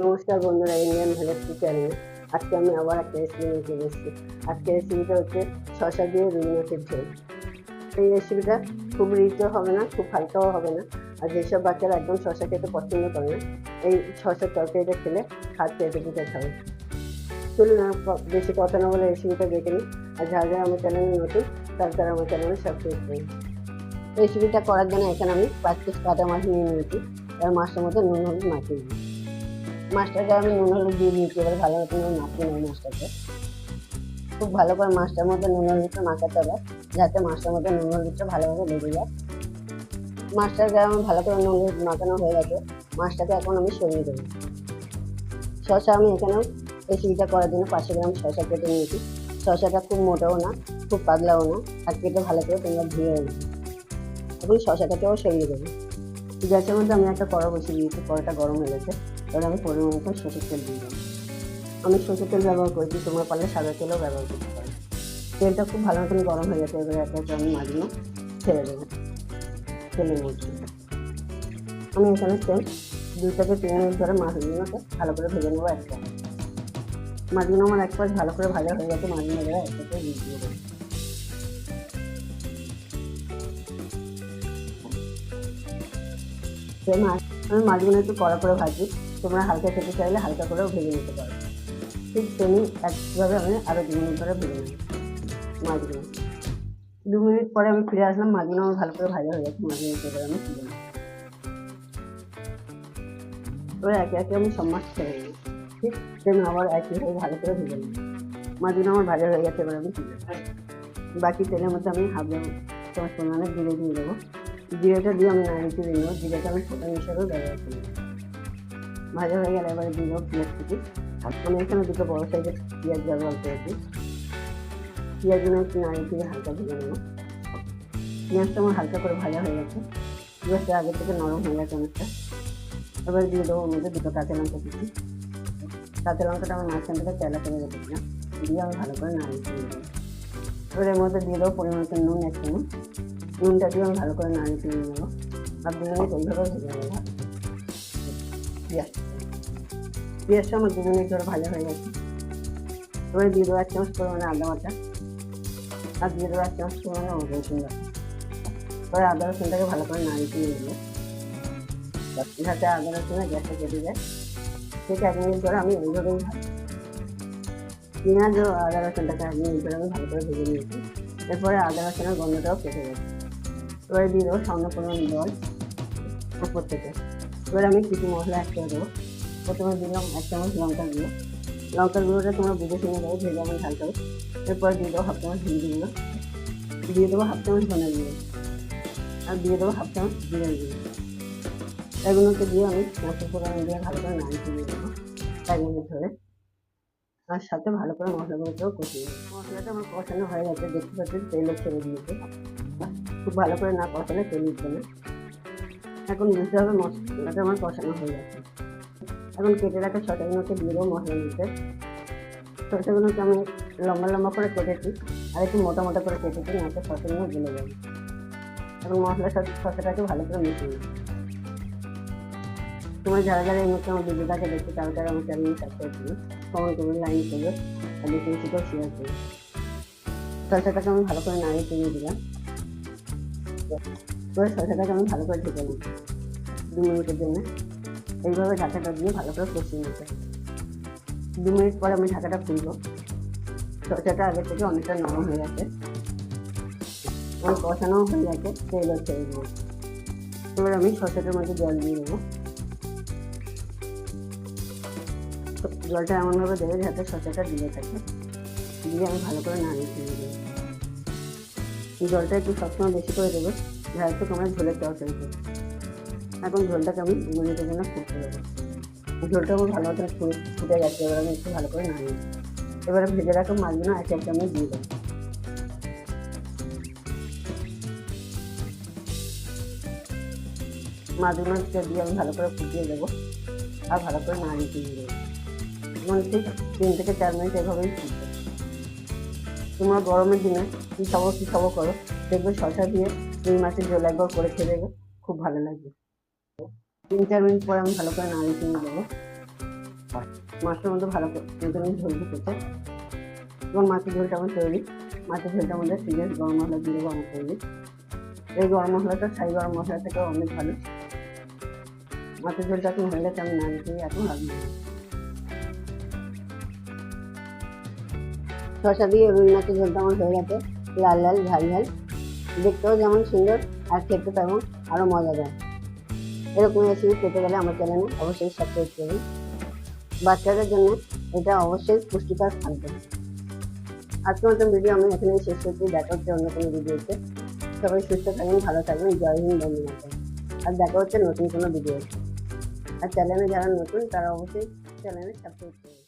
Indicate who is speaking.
Speaker 1: নমস্কার বন্ধুরা ইন্ডিয়ান ভেলেস্টি চ্যানেলে আজকে আমি আবার একটা রেসিপি নিয়ে চলে এসেছি। আজকে রেসিপিটা হচ্ছে শসা দিয়ে রুই মাছের ঝোল। এই রেসিপিটা খুব রিচও হবে না, খুব হালকাও হবে না। আর যেসব বাচ্চারা একদম শসা খেতে পছন্দ করে না, এই শসার তরকারিটা খেলে হাত পেটে দিতে খাবে চলুন আর ক- বেশি কথা না বলে রেসিপিটা দেখে নিই। আর যারা যারা আমার চ্যানেলে নতুন, তারা তারা আমার চ্যানেলে সাবস্ক্রাইব করুন রেসিপিটা করার জন্য এখানে আমি পাঁচ পিস কাটা মাছ নিয়ে নিয়েছি। এবার মাছটার মধ্যে নুন, হলুদ মাখিয়ে দিই মাছটাকে আমি নুন, হলুদ দিয়ে দিয়েছি, এবার ভালো মতো করে মাখিয়ে নেব খুব ভালো করে মাছটার মধ্যে নুন, হলুদটা মাখাতে হবে, যাতে মাছটার মধ্যে নুন, হলুদটা ভালোভাবে লেগে যায়। মাছটাকে আমার ভালো করে নুন, হলুদ মাখানো হয়ে গেছে মাছটাকে এখন আমি সরিয়ে দেবো। শশা আমি এখানেও রেসিপিটা করার জন্য পাঁচশো গ্রাম শশা কেটে নিয়েছি। শশাটা খুব মোটাও না, খুব পাতলাও না, আর কেটে ভালো করে তোমরা ধুয়ে নেবে। এখন শশাটাকেও সরিয়ে দেবো। গ্যাসের মধ্যে আমি একটা কড়া বসিয়ে দিয়েছি, কড়াটা গরম হয়ে গেছে। এবার আমি পরিমাণ মতো সরষের তেল দিয়ে দেবো। আমি সরষের তেল ব্যবহার করেছি তোমরা পারলে সাদা তেলও ব্যবহার করতে পারো। তেলটা খুব ভালো মতন গরম হয়ে গেছে, এবারে একটা আমি মাছগুলো ছেড়ে দেবো। তেলের মধ্যে আমি এখানে সেম দুই থেকে তিন মিনিট ধরে মাছগুলোকে ভালো করে ভেজে নেব একটা মাছগুলো আমার এক পাশ ভালো করে ভাজা হয়ে গেছে মাছগুলো এবারে একসাথে দিয়ে দিয়ে দেবো। সেই মাছ আমি মাছগুলো একটু কড়া করে ভাজি। তোমরা হালকা খেতে চাইলে হালকা করেও ভেজে নিতে পারো। ঠিক তেমনি একইভাবে আমি আরও দু মিনিট করে ভেজে নেব মাছগুলো। দু মিনিট পরে আমি ফিরে আসলাম, মাছগুলো আমার ভালো করে ভাজা হয়ে গেছে, মাছগুলো এবার আমি তুলে নেব। এবার একে একে আমি সব মাছ ছেড়ে দেবো ঠিক তেমনি আবার একইভাবে ভালো করে ভেজে নেব। মাছগুলো আমার ভাজা হয়ে গেছে, এবার আমি তুলে বাকি তেলের মধ্যে আমি হাফ চামচ পরিমাণে জিরে দিয়ে দেবো। জিরেটা দিয়ে আমি নাড়িয়ে দিয়ে দেবো। জিরেটা আমি ফোটন হিসাবেও ব্যবহার করি। ভাজা হয়ে গেলে এবারে দিয়ে দেবো পেঁয়াজ কুচি। আমি এখানে দুটো বড় সাইজের পেঁয়াজ ব্যবহার করেছি। পেঁয়াজগুলো একটু নাড়িয়ে দিয়ে হালকা ভেজে নেব। পেঁয়াজটা আমার হালকা করে ভাজা হয়ে গেছে। পেঁয়াজটা আগে থেকে নরম হয়ে গেছে অনেকটা। এবার দিয়ে দেবো ওর মধ্যে দুটো কাঁচা লঙ্কা কুচি। কাঁচা লঙ্কাটা আমি মাঝখান থেকে তেলা করে রেখেছিলাম দিয়ে আমি ভালো করে নাড়িয়ে দিয়ে দেবো এবার এর মধ্যে দিয়ে দেবো পরিমাণ নুন এক চামচ নুনটা দিয়ে আমি ভালো করে নাড়িয়ে দিয়ে নেব। মিনিট এইভাবে ভেজে নেব। পেঁয়াজ আমার দু মিনিট ধরে ভাজা হয়ে গেছে। এবারে দিয়ে দেবো এক চামচ পরিমাণে আদা আর দিয়ে দেবো এক চামচ পরিমাণে রসুন বাটা। এবারে আদা রসুনটাকে ভালো করে নাড়িয়ে দিয়ে দেবো যাতে আদা রসুনের গ্যাসটা কেটে যায়। ঠিক এক মিনিট ধরে আমি এইভাবেই পেঁয়াজ ও আদা রসুনটাকে এক মিনিট ধরে আমি ভালো করে ভেজে নিয়েছি এরপরে আদা রসুনের গন্ধটাও কেটে গেছে এবারে দিয়ে দেবো সামান্য পরিমাণ জল উপর থেকে। এবারে আমি কিছু মশলা অ্যাড করে দেবো। প্রথমে দিলাম এক চামচ লঙ্কা গুঁড়ো। লঙ্কার গুঁড়োটা তোমরা বুঝে শুনে দেবো ভেজে আমি ঢালতে এরপর দিয়ে দেবো হাফ চামচ হিন্দি গুঁড়ো। দিয়ে দেবো হাফ চামচ ধনে গুঁড়ো। আর দিয়ে দেবো হাফ চামচ জিরে গুঁড়ো। এগুলোকে দিয়ে আমি মশলা ফোড়ন দিয়ে ভালো করে নাড়িয়ে দিয়ে দেবো এক মিনিট ধরে। আর সাথে ভালো করে মশলাগুলোকেও কষিয়ে নেব। মশলাটা আমার কষানো হয়ে গেছে, দেখতে পাচ্ছেন তেলও ছেড়ে দিয়েছে। খুব ভালো করে না কষালে তেল না। এখন বুঝতে হবে মশলাটা আমার কষানো হয়ে গেছে। এখন কেটে রাখা শসাগুলোকে দিয়ে দেবো মশলার মধ্যে। শসাগুলোকে আমি লম্বা লম্বা করে কেটেছি, আর একটু মোটা মোটা করে কেটেছি, না তো শসাগুলো গলে যাবে। এখন মশলার সাথে শসাটাকে ভালো করে মিশিয়ে নেব তোমার যারা যারা এই মুহূর্তে আমার ভিডিওটাকে দেখতে তারা তারা আমার চ্যানেল সাবস্ক্রাইব করবে কমেন্ট করবে লাইক করবে আর বেশি করে শেয়ার করবে শসাটাকে আমি ভালো করে নাড়িয়ে চিনিয়ে দিলাম। এবার শসাটাকে আমি ভালো করে ঢেকে নিই, দু মিনিটের জন্য। এইভাবে ঢাকাটা দিয়ে ভালো করে কষিয়ে নিতে হবে। দু মিনিট পরে আমি ঢাকাটা খুলবো। শসাটা আগে থেকে অনেকটা নরম হয়ে গেছে। আমার কষানো হয়ে গেছে তেলও ছেড়ে দেবো। এবার আমি শসাটার মধ্যে জল দিয়ে দেবো। জলটা এমনভাবে দেবে যাতে শসাটা দিয়ে থাকে। দিয়ে আমি ভালো করে নাড়িয়ে দিয়ে দেবো। জলটা একটু সবসময় বেশি করে দেবে, যাতে তোমরা ঝোলের তরকারি এখন ঝোলটাকে আমি দু মিনিটের জন্য ফুটতে দেবো। ঝোলটা আমার ভালো মতো ফুটে ফুটে গেছে, এবার আমি একটু ভালো করে দিই। এবারে ভেজে রাখা মাছগুলো এক এক আমি দিয়ে দেবো। মাছগুলোকে দিয়ে আমি ভালো করে ফুটিয়ে দেবো আর ভালো করে নাড়িয়ে দিয়ে দেবো। এবং ঠিক তিন থেকে চার মিনিট এভাবেই ফুটবে। তোমরা গরমের দিনে কী খাব কী খাব করো, দেখবে শসা দিয়ে রুই মাছের ঝোল একবার করে খেয়ে দেখবে, খুব ভালো লাগবে। তিন চার মিনিট পরে আমি ভালো করে নাড়িয়ে দিয়ে দেবো মাছটার মধ্যে ভালো করে মতন ঝোল ঢুকেছে। এবং মাছের ঝোলটা আমার তৈরি। মাছের ঝোলটার মধ্যে সিরিয়াস গরম মশলা দিয়ে গরম তৈরি। এই গরম মশলাটা ছাই গরম মশলা থেকেও অনেক ভালো। মাছের ঝোলটা এখন হয়ে গেছে, আমি না দিতে এখন লাগবে শসা দিয়ে রুই মাছের ঝোলটা আমার হয়ে গেছে। লাল লাল, ঝাল ঝাল। দেখতেও যেমন সুন্দর আর খেতে তেমন আরও মজাদার। এরকম রেসিপি পেতে গেলে আমার চ্যানেলে অবশ্যই সাবস্ক্রাইব করুন। বাচ্চাদের জন্য এটা অবশ্যই পুষ্টিকর খাদ্য। আজকের মতন ভিডিও আমি এখানে শেষ করছি। দেখা হচ্ছে অন্য কোনো ভিডিওতে সবাই সুস্থ থাকবেন ভালো থাকবেন জয় হিন্দ বন্ধু আর দেখা হচ্ছে নতুন কোনো ভিডিও আর চ্যানেলে যারা নতুন, তারা অবশ্যই চ্যানেলে সাবস্ক্রাইব করবেন